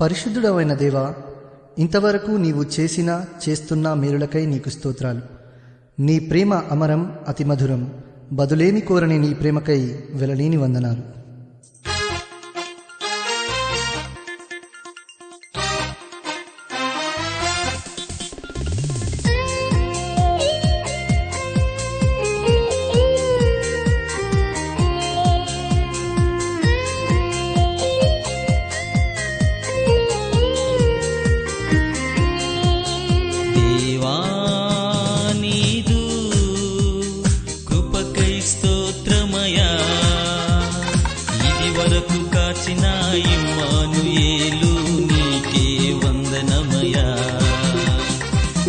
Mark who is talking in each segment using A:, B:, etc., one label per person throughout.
A: పరిశుద్ధుడవైన దేవా ఇంతవరకు నీవు చేసిన చేస్తున్న మేలులకై నీకు స్తోత్రాలు. నీ ప్రేమ అమరం అతి మధురం. బదులేమి కోరని నీ ప్రేమకై వెలలేని వందనాలు.
B: వరకు ఇమ్మానుయేలు నీకే వందనమయా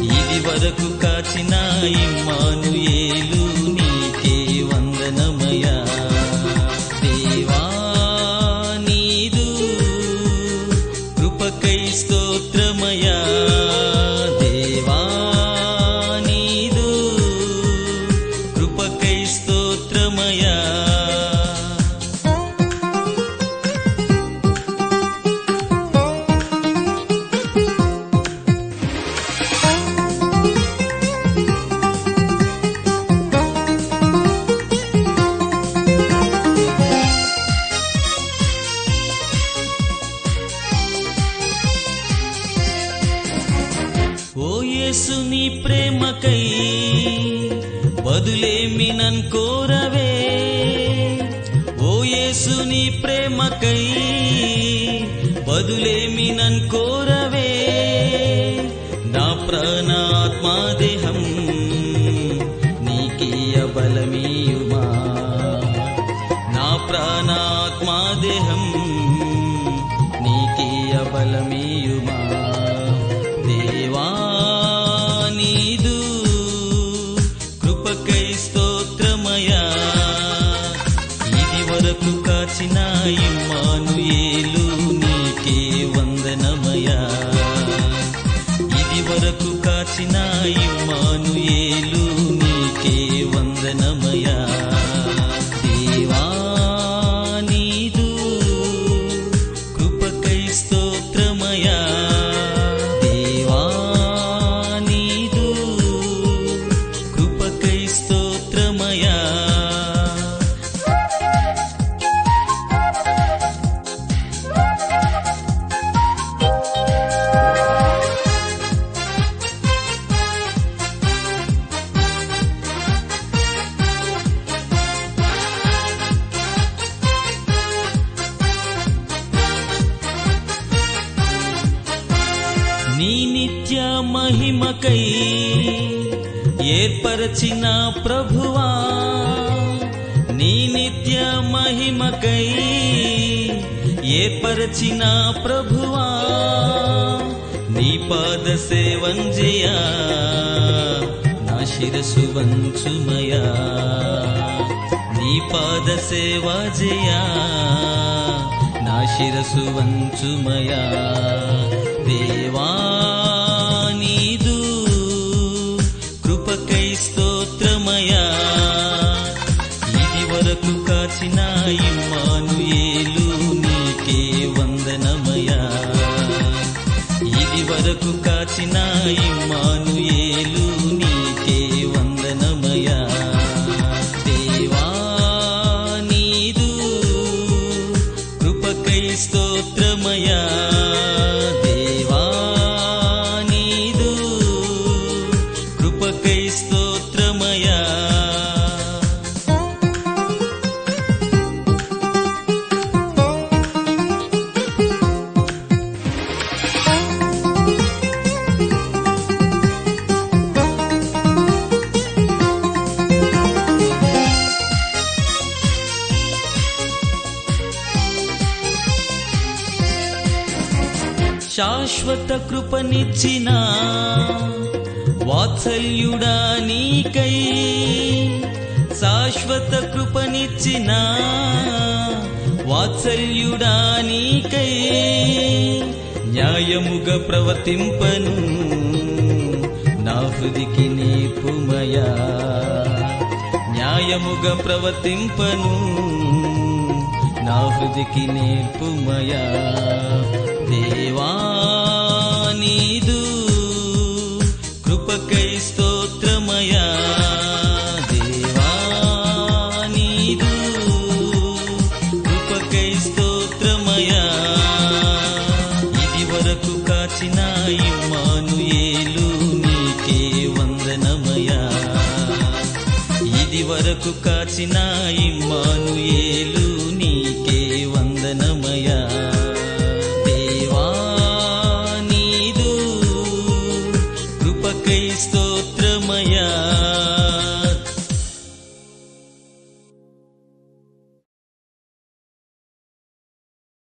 B: ఇది వరకు కాచిన ఇమ్మానుయేలు బదులేమి నన్ కోరవే. ఓ యేసు నీ ప్రేమకై బదులేమి నన్ కోరవే. నా ప్రాణాత్మాదేహం నీకీయ బలమీయుమా. నా ప్రాణాత్మాదేహం నీకీయ బలమీయుమా. దేవా చేసిన కాచిన ఇమ్మానుయేలు నీకే వందనమయా ఇది వరకు కాచిన ఇమ్మా నిత్య మహిమకై ఏర్పరచిన ప్రభువా నీ నిత్య మహిమకై ఏర్పరచిన ప్రభువా నీ పాద సేవంజయా నా శిరసు వంచుమయా నీ పాద సేవాజయా నా శిరసు వంచుమయా. దేవా వరకు కాచిన ఇమ్మానుయేలు నీకే వందనమయా దేవా నీదు కృపకై స్తోత్ర శాశ్వత కృపనిచ్చిన వాత్సల్యుడా నీకై. శాశ్వత కృపనిచ్చిన వాత్సల్యుడా నీకై. న్యాయముగా ప్రవర్తింపను నా హృదికి నేర్పుమయా న్యాయముగా ప్రవర్తింపను నా హృదికి నేర్పుమయా దేవ వరకు కాచిన ఇమ్మానుయేలు నీకే.